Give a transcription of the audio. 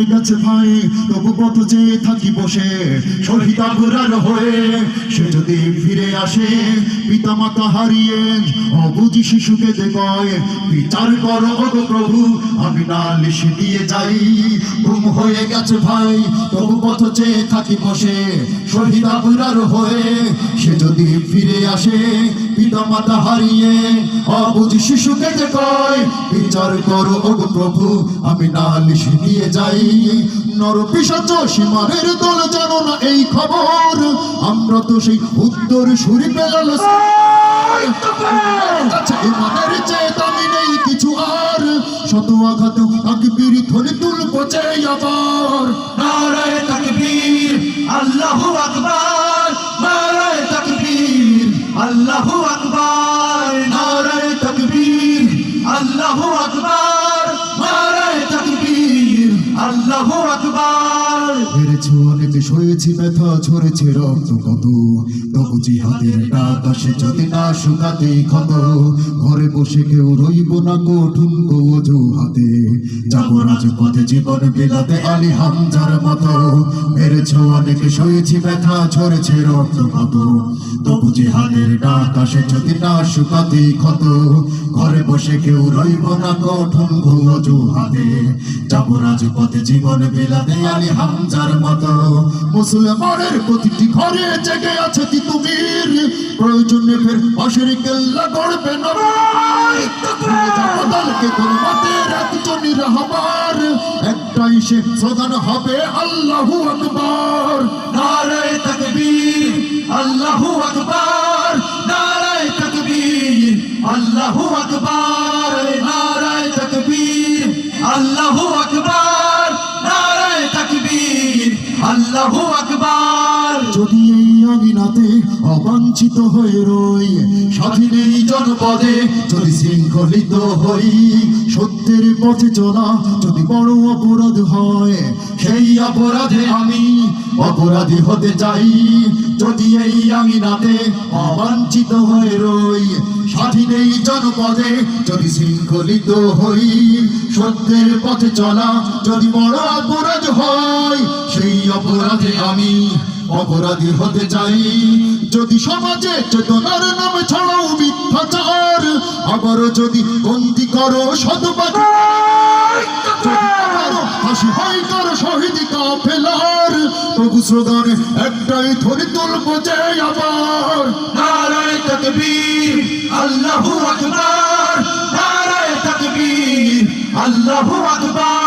হয়ে গেছে ভাই, তবু কত যে থাকি বসে। শহীদ আবরার হয়ে সে যদি ফিরে আসে পিতা মাতা হারিয়ে অবুঝি শিশুকে দেখয় বিচার করো প্রভু, আমি নালিশ দিয়ে যাই। ঘুম হয়ে গেছে ভাই, তবু পথ চেয়ে থাকি বসে। শহীদ আবরার হয়ে সে যদি ফিরে আসে পিতা মাতা হারিয়ে অবুঝ শিশুকে দেখয় বিচার করো ওগো প্রভু, আমি নালিশ দিয়ে যাই। নর পিসাচ সীমারের দল জানো না এই খবর। আমরা তো সেই উত্তর সুরি পেলাম। আচ্ছা চেয়ে কিছু আর। শত আঘাত আকবির ধ্বনি তুলব যে আবার। নারায় তাকবীর, আল্লাহু আকবার। ঘরে বসে কেউ রইব না কঠুন হাতে যাব রাজপথে জীবন বিলাতে আলী হামজার মতো। মেরেছ অনেক সয়েছি ব্যথা, ঝরেছে রক্ত কত তবু জিহাদের ডাক আসে যদি না শুকাতে ক্ষত ঘরে বসে কেউ রইব না কঠুন অজু হাতে যাব রাজপথে জীবন বিলাতে আলী হামজার মতো। মুসলমানের প্রতিটি ঘরে জেগে আছে তিতুমির প্রয়োজনে ফের পাশের কেল্লা গড়বে না একটাই সে স্লোগান হবে আল্লাহু আকবার। নারায়ে তাকবীর, আল্লাহু আকবার। নারায়ে তাকবীর, আল্লাহু আকবার। আল্লাহু আকবার। যদি এই আমিনাতে অবাঞ্ছিত হয়ে রই স্বাধীন এই জনপদে যদি শৃঙ্খলিত হই, সত্যের পথে চলা যদি বড় অপরাধ হয়, সেই অপরাধে আমি অপরাধী হতে চাই। যদি এই আমিনাতে অবাঞ্ছিত হয়ে রই স্বাধীন এই জনপদে যদি শৃঙ্খলিত হই, সত্যের পথে চলা যদি বড় অপরাধ হয়, সেই অপরাধে আমি অপরাধী হতে চাই। যদি সমাজে চেতনার নামে ছড়াও মিথ্যাচার আবারও যদি বন্দি করো একটাই আবার। তাকবীর, আল্লাহু আকবার আল্লাহু আকবার।